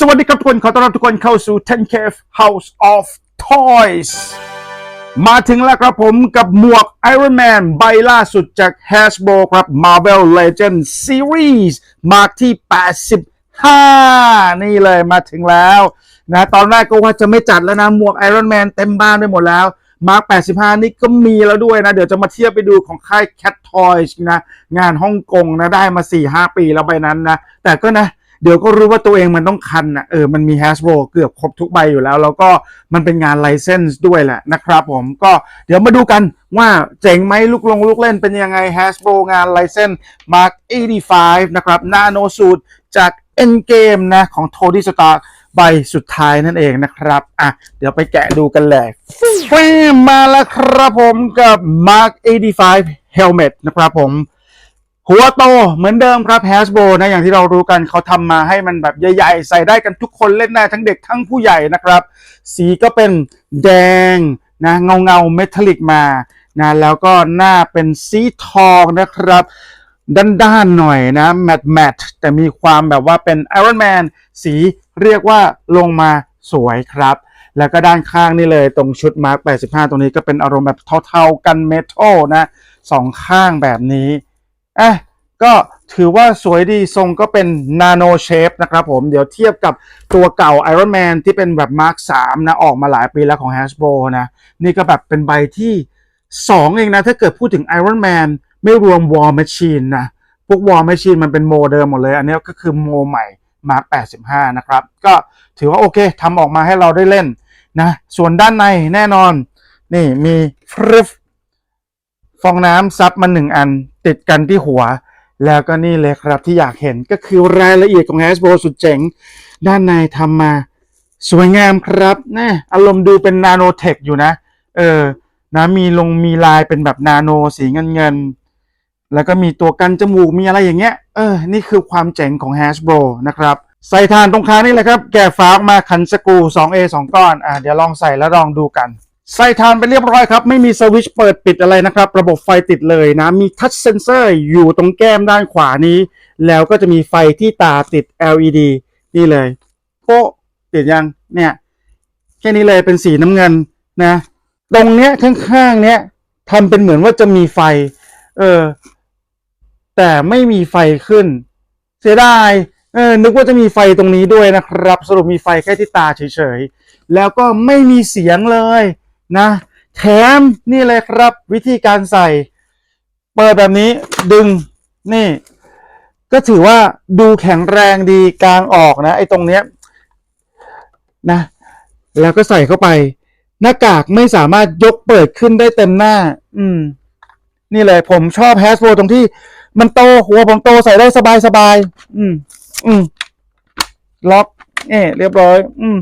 สวัสดีครับทุกคน ขอต้อนรับทุกคนเข้าสู่ 10K House of Toys มาถึงแล้วครับผมกับหมวก Iron Man ใบล่าสุดจาก Hasbro ครับ Marvel Legends Series มาร์คที่ 85 นี่เลยมาถึงแล้วนะตอนแรกก็ว่าจะไม่จัดแล้วนะ หมวก Iron Man เต็มบ้านไปหมดแล้วมาร์ค85 นี่ก็มีแล้วด้วยนะ เดี๋ยวจะมาเทียบไปดูของค่าย Cat Toys นะ งานฮ่องกงนะ ได้มา 4-5 ปีแล้วใบนั้นนะ แต่ก็นะ เดี๋ยวก็รู้ว่าตัวเองมันต้องคันนะเออมันมี Hasbro เกือบครบทุกใบอยู่แล้ว แล้วก็มันเป็นงานไลเซนส์ด้วยแหละนะครับผมก็เดี๋ยวมาดูกันว่าเจ๋งไหมลูกลงลูกเล่นเป็นยังไง Hasbro งานไลเซนส์ Mark 85 นะครับ Nano Suit จาก Endgame นะของ Tony Stark ใบสุดท้ายนั่นเองนะครับ อะ เดี๋ยวไปแกะดูกันเลยฟมมาแล้วครับผมกับ Mark 85 Helmet นะครับผม หัวโตเหมือนเดิมครับ Hasbro นะอย่างที่เรารู้กันเขาทำมาให้มันแบบใหญ่ๆ ใส่ได้กันทุกคนเล่นได้ทั้งเด็กทั้งผู้ใหญ่นะครับ สีก็เป็นแดงนะเงาเงาเมทัลลิกมานะแล้วก็หน้าเป็นสีทองนะครับ ด้านๆหน่อยนะแมตแมตแต่มีความแบบว่าเป็น Iron Man สีเรียกว่าลงมาสวยครับ แล้วก็ด้านข้างนี่เลยตรงชุดมาร์ค85 ตรงนี้ก็เป็นอารมณ์แบบเทาๆกันเมทัลนะสองข้างแบบนี้ อะก็ถือว่าสวยดีทรงก็เป็นนาโนเชฟนะครับผมเดี๋ยวเทียบกับตัวเก่า Iron Man ที่เป็นแบบมาร์ค3นะ ออกมาหลายปีแล้วของ Hasbro นะ นี่ก็แบบเป็นใบที่ 2 เองนะ ถ้าเกิดพูดถึง Iron Man ไม่รวม War Machine นะ พวก War Machine มันเป็นโมเดิมหมดเลย อันนี้ก็คือโมใหม่ Mark 85 นะครับ ก็ถือว่าโอเคทำออกมาให้เราได้เล่นนะ ส่วนด้านในแน่นอน นี่มีฟริฟ องน้ำซับมาหนึ่งอัน ติดกันที่หัว แล้วก็นี่เลยครับที่อยากเห็นก็คือรายละเอียดของ Hasbro สุดเจ๋ง ด้านในทำมาสวยงามครับนะอารมณ์ดูเป็นนาโนเทคอยู่นะ เออนะมีลงมีลายเป็นแบบนาโนสีเงินเงินแล้วก็มีตัวกันจมูกมีอะไรอย่างเงี้ย เออ นี่คือความเจ๋งของ Hasbro นะครับ ใส่ฐานตรงคางนี่แหละครับ แกะฝาออกมาขันสกู 2A 2 ก้อน อะเดี๋ยวลองใส่แล้วลองดูกัน ใส่ฐานไปเรียบร้อยครับ ไม่มีสวิตช์เปิดปิดอะไรนะครับ ระบบไฟติดเลยนะ มีทัชเซนเซอร์อยู่ตรงแก้มด้านขวานี้ แล้วก็จะมีไฟที่ตาติด LED นี่เลยโป๊ะติดยังเนี่ย แค่นี้เลยเป็นสีน้ำเงินนะ ตรงเนี้ยข้างๆเนี้ยทำเป็นเหมือนว่าจะมีไฟ เออ แต่ไม่มีไฟขึ้น เสียดายเออนึกว่าจะมีไฟตรงนี้ด้วยนะครับ สรุปมีไฟแค่ที่ตาเฉยๆ แล้วก็ไม่มีเสียงเลย นะแถมนี่เลยครับวิธีการใส่ เปิดแบบนี้ดึงนี่ ก็ถือว่าดูแข็งแรงดีกลางออกนะ ไอ้ตรงเนี้ยนะ แล้วก็ใส่เข้าไป หน้ากากไม่สามารถยกเปิดขึ้นได้เต็มหน้า อืม นี่เลยผมชอบแฮสโ o ตรงที่ มันโตหัวผมโตใส่ได้สบายสบายๆอืม อืมล็อกเอ่เรียบร้อย อืม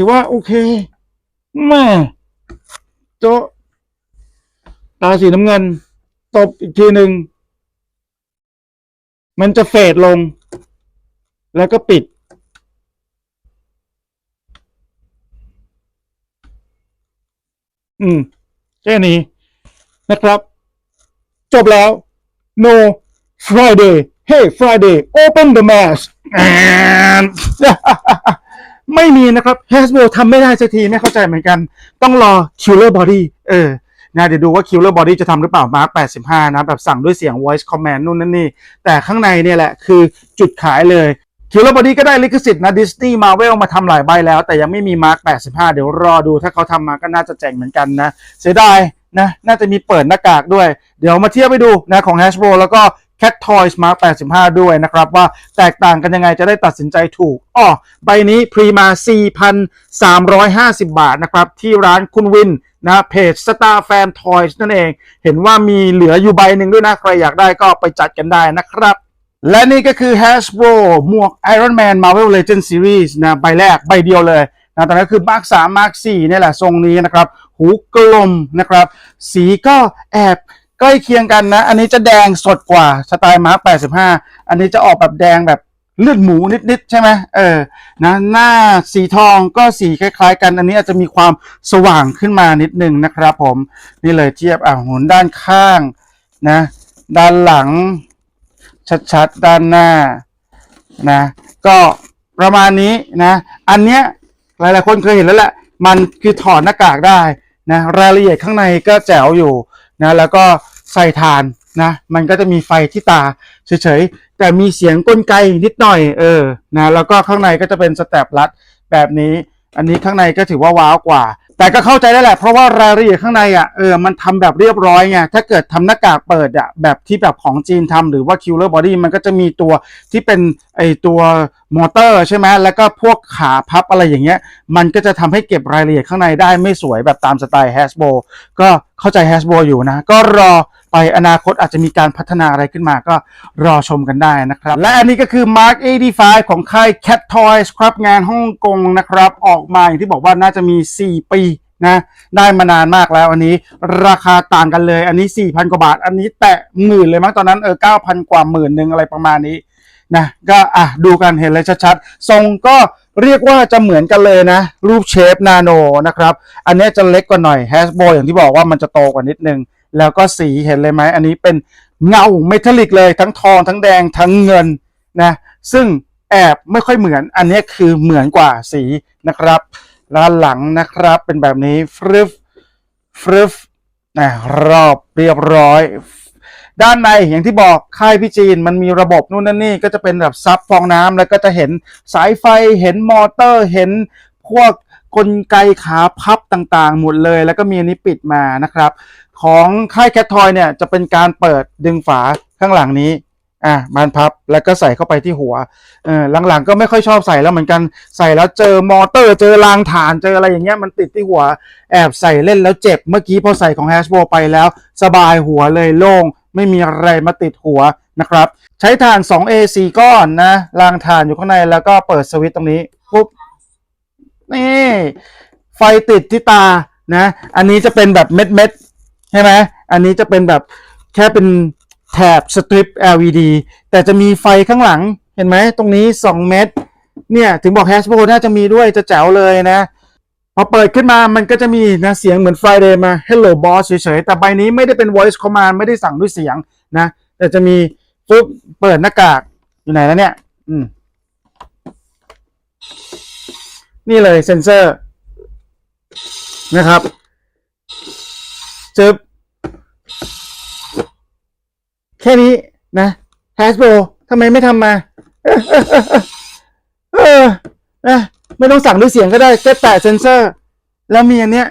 ถือว่าโอเคแม่โจะตาสีน้ำเงิน ตบอีกทีหนึ่ง มันจะเฟดลง แล้วก็ปิด อืม แค่นี้นะครับ จบแล้ว no Friday hey Friday open the mask and ไม่มีนะครับ Hasbro ทำไม่ได้สักทีไม่เข้าใจเหมือนกัน ต้องรอ Killer Body เออนะเดี๋ยวดูว่า Killer Body จะทำหรือเปล่า Mark 85 นะ แบบสั่งด้วยเสียง voice command นู่นนั่นนี่ แต่ข้างในเนี่ยแหละคือจุดขายเลย Killer Body ก็ได้ลิขสิทธิ์นะ Disney Marvel มาทำหลายใบแล้ว แต่ยังไม่มี Mark 85 เดี๋ยวรอดูถ้าเขาทำมาก็น่าจะเจ๋งเหมือนกันนะ เสียดายนะน่าจะมีเปิดหน้ากากด้วย เดี๋ยวมาเทียบไปดูนะของ Hasbro แล้วก็ Cat Toys Mark 85 ด้วยนะครับว่าแตกต่างกันยังไงจะได้ตัดสินใจถูกอ้อใบนี้พรีมา 4,350 บาทนะครับ ที่ร้านคุณวินนะเพจ Star Fan Toys นั่นเอง เห็นว่ามีเหลืออยู่ใบหนึ่งด้วยนะ ใครอยากได้ก็ไปจัดกันได้นะครับ และนี่ก็คือ Hasbro หมวก Iron Man Marvel Legends Series นะใบแรกใบเดียวเลยนะตอนนั้นคือ Mark 3 Mark 4นี่แหละทรงนี้นะครับ หูกลมนะครับ สีก็แอบ ใกล้เคียงกันนะ อันนี้จะแดงสดกว่าสไตล์ Mark 85 อันนี้จะออกแบบแดงแบบเลือดหมูนิดๆใช่ไหมเออนะหน้าสีทองก็สีคล้าย ๆ กัน อันนี้อาจจะมีความสว่างขึ้นมานิดนึงนะครับ ผมนี่เลยเทียบอะหมุนด้านข้างนะ ด้านหลัง ชัดๆ ด้านหน้านะ ก็ประมาณนี้นะ อันเนี้ยหลายๆคนเคยเห็นแล้วแหละ มันคือถอดหน้ากากได้นะรายละเอียดข้างในก็แจ๋วอยู่ นะแล้วก็ใส่ฐานนะมันก็จะมีไฟที่ตาเฉยๆแต่มีเสียงกลไกนิดหน่อยเออนะแล้วก็ข้างในก็จะเป็นสแตปรัดแบบนี้ อันนี้ข้างในก็ถือว่าว้าวกว่า แต่ก็เข้าใจได้แหละเพราะว่ารายละเอียดข้างในอะเออมันทำแบบเรียบร้อยไงถ้าเกิดทำหน้ากากเปิดอะแบบที่แบบของจีนทำหรือว่า Killer Body มันก็จะมีตัวที่เป็นไอตัวมอเตอร์ใช่ไหมแล้วก็พวกขาพับอะไรอย่างเงี้ย มันก็จะทำให้เก็บรายละเอียดข้างในได้ไม่สวยแบบตามสไตล์ Hasbro ก็ เข้าใจ Hasbro อยู่นะ ก็รอไปอนาคตอาจจะมีการพัฒนาอะไรขึ้นมาก็รอชมกันได้นะครับ และอันนี้ก็คือ Mark 85 ของค่าย Cat Toys ครับงานฮ่องกงนะครับ ออกมาอย่างที่บอกว่าน่าจะมี 4 ปีนะได้มานานมากแล้วอันนี้ราคาต่างกันเลย อันนี้ 4,000 กว่าบาท อันนี้แตะหมื่นเลยมั้งตอนนั้นเออ9,000 กว่าหมื่นหนึ่งอะไรประมาณนี้นะก็อะดูกันเห็นเลยชัดๆทรงก็ เรียกว่าจะเหมือนกันเลยนะ รูปเชฟนาโนนะครับ อันนี้จะเล็กกว่าหน่อยแฮสโบอย่างที่บอกว่ามันจะโตกว่านิดนึง แล้วก็สีเห็นเลยไหม อันนี้เป็นเงาเมทัลลิกเลย ทั้งทองทั้งแดงทั้งเงินนะ ซึ่งแอบไม่ค่อยเหมือน อันนี้คือเหมือนกว่าสีนะครับด้านหลังนะครับเป็นแบบนี้ฟรึฟฟรึฟนะรอบเรียบร้อย ด้านในอย่างที่บอกค่ายพี่จีนมันมีระบบนู่นนั่นนี่ก็จะเป็นแบบซับฟองน้ำแล้วก็จะเห็นสายไฟเห็นมอเตอร์เห็นพวกกลไกขาพับต่างๆ หมดเลย แล้วก็มีอันนี้ปิดมานะครับ ของค่ายแคททอยเนี่ยจะเป็นการเปิดดึงฝาข้างหลังนี้อะบานพับแล้วก็ใส่เข้าไปที่หัวเออหลังๆก็ไม่ค่อยชอบใส่แล้วเหมือนกันใส่แล้วเจอมอเตอร์เจอรางฐานเจออะไรอย่างเงี้ยมันติดที่หัวแอบใส่เล่นแล้วเจ็บเมื่อกี้พอใส่ของ Hasbro ไปแล้ว สบายหัวเลยโล่ง ไม่มีอะไรมาติดหัวนะครับ ใช้ถ่าน 2A 4 ก้อนนะรางถ่านอยู่ข้างในแล้วก็เปิดสวิตช์ตรงนี้ปุ๊บนี่ไฟติดที่ตานะ อันนี้จะเป็นแบบเม็ดเม็ดใช่ไหมอันนี้จะเป็นแบบแค่เป็นแถบสตริป LED แต่จะมีไฟข้างหลังเห็นไหมตรงนี้ 2 เม็ดเนี่ย ถึงบอก Hasbro น่าจะมีด้วยจะแจ๋วเลยนะ พอเปิดขึ้นมามันก็จะมีนะเสียงเหมือน Friday มา Hello Boss เฉยๆ แต่ใบนี้ไม่ได้เป็น voice command ไม่ได้สั่งด้วยเสียงนะ แต่จะมีปุ๊บเปิดหน้ากากอยู่ไหนแล้วเนี่ย อืม นี่เลยเซนเซอร์นะครับจึบแค่นี้นะ Hasbro ทำไมไม่ทำมา เออนะ ไม่ต้องสั่งด้วยเสียงก็ได้แค่แตะเซนเซอร์ แล้วมีอันเนี้ย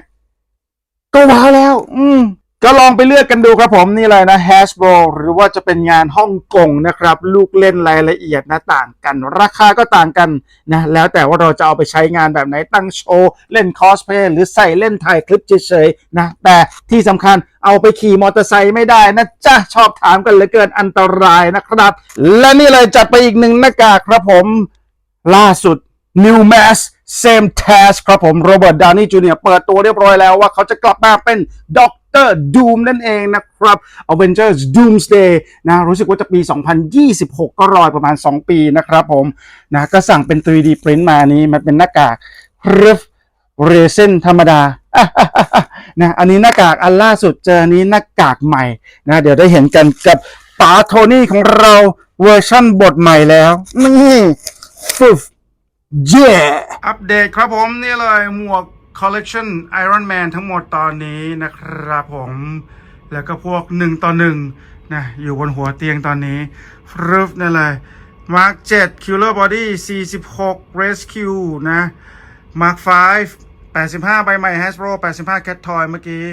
ก็ว้าวแล้ว อืมก็ลองไปเลือกกันดูครับผมนี่เลยนะ Hasbro หรือว่าจะเป็นงานฮ่องกงนะครับ ลูกเล่นรายละเอียดนะต่างกัน ราคาก็ต่างกันนะ แล้วแต่ว่าเราจะเอาไปใช้งานแบบไหนตั้งโชว์ เล่นคอสเพลย์หรือใส่เล่นถ่ายคลิปเฉยๆนะ แต่ที่สำคัญเอาไปขี่มอเตอร์ไซค์ไม่ได้นะจ๊ะชอบถามกันเหลือเกินอันตรายนะครับ และนี่เลยจัดไปอีกหนึ่งหน้ากากครับผม ล่าสุด New Mask Same Task ครับผมโรเบิร์ตดาวนี่จูเนียเปิดตัวเรียบร้อยแล้วว่าเขาจะกลับมาเป็นด็อกเตอร์ดูมนั่นเองนะครับ Avengers Doomsday นะรู้สึกว่าจะปี 2026 ก็รอยประมาณ 2 ปีนะครับผมนะก็สั่งเป็น 3D print มานี้มันเป็นหน้ากากเรฟเรเซนธรรมดานะอันนี้หน้ากากอันล่าสุดเจอนนี้หน้ากากใหม่นะเดี๋ยวได้เห็นกันกับป๋าโทนี่ของเราเวอร์ชั่นบทใหม่แล้วนี่ฟึบ เย่อัปเดตครับผมนี่เลยหมวกคอลเล t ชัน Iron Man ทั้งหมดตอนนี้นะครับผมแล้วก็พวกหนึ่งต่อหนึ่งนะอยู่บนหัวเตียงตอนนี้ฟรึฟนั่นเลย Mark 7 Killer Body 46 Rescue นะ Mark 5 85ใบใหม่ Hasbro 85 Cat Toy เมื่อกี้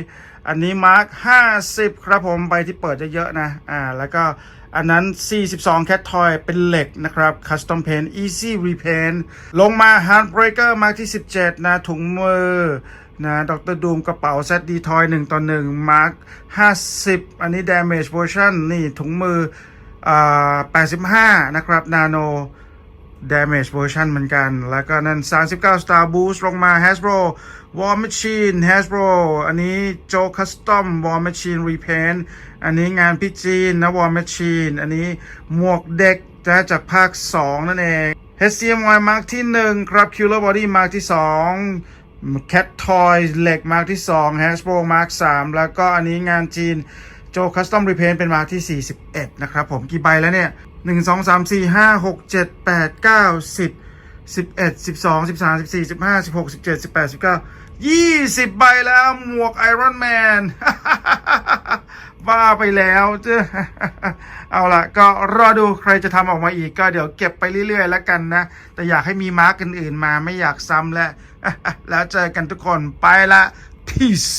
อันนี้ Mark 50 ครับผมใบที่เปิดเยอะๆนะอ่าแล้วก็อันนั้น 42 Cat Toy เป็นเหล็กนะครับ Custom Paint Easy Repaint ลงมา Handbreaker Mark ที่ 17 นะถุงมือนะดรดูมกระเป๋า ZD Toy 1ต่อ1 Mark 50 อันนี้ Damage Version นี่ถุงมืออ่า85 นะครับ Nano Damage Version เหมือนกัน แล้วก็นั่น 39 Star Boost ลงมา Hasbro War Machine Hasbro อันนี้ Joe Custom War Machine Repaint อันนี้งานพี่จีนนะ War Machine อันนี้หมวกเด็กจะจากภาค 2 นั่นเอง HCMY Mark ที่ 1 ครับ Killer Body Mark ที่ 2 Cat Toy เหล็ก Mark ที่ 2 Hasbro Mark 3 แล้วก็อันนี้งานจีนโจ Custom Repaint เป็นมาร์คที่ 41 นะครับผมกี่ใบแล้วเนี่ย หนึ่งสองสามสี่ห้าหกเจ็ดแปดเก้าสิบสิบเอ็ดสิบสองสิบสามสิบสี่สิบห้าสิบหกสิบเจ็ดสิบแปดสิบเก้ายี่สิบใบแล้วหมวกไอรอนแมนบ้าไปแล้วเจ้าเอาล่ะก็รอดูใครจะทำออกมาอีกก็เดี๋ยวเก็บไปเรื่อยๆแล้วกันนะ แต่อยากให้มีมาร์กอื่นๆมาไม่อยากซ้ำแล้วแล้วเจอกันทุกคนไปละ peace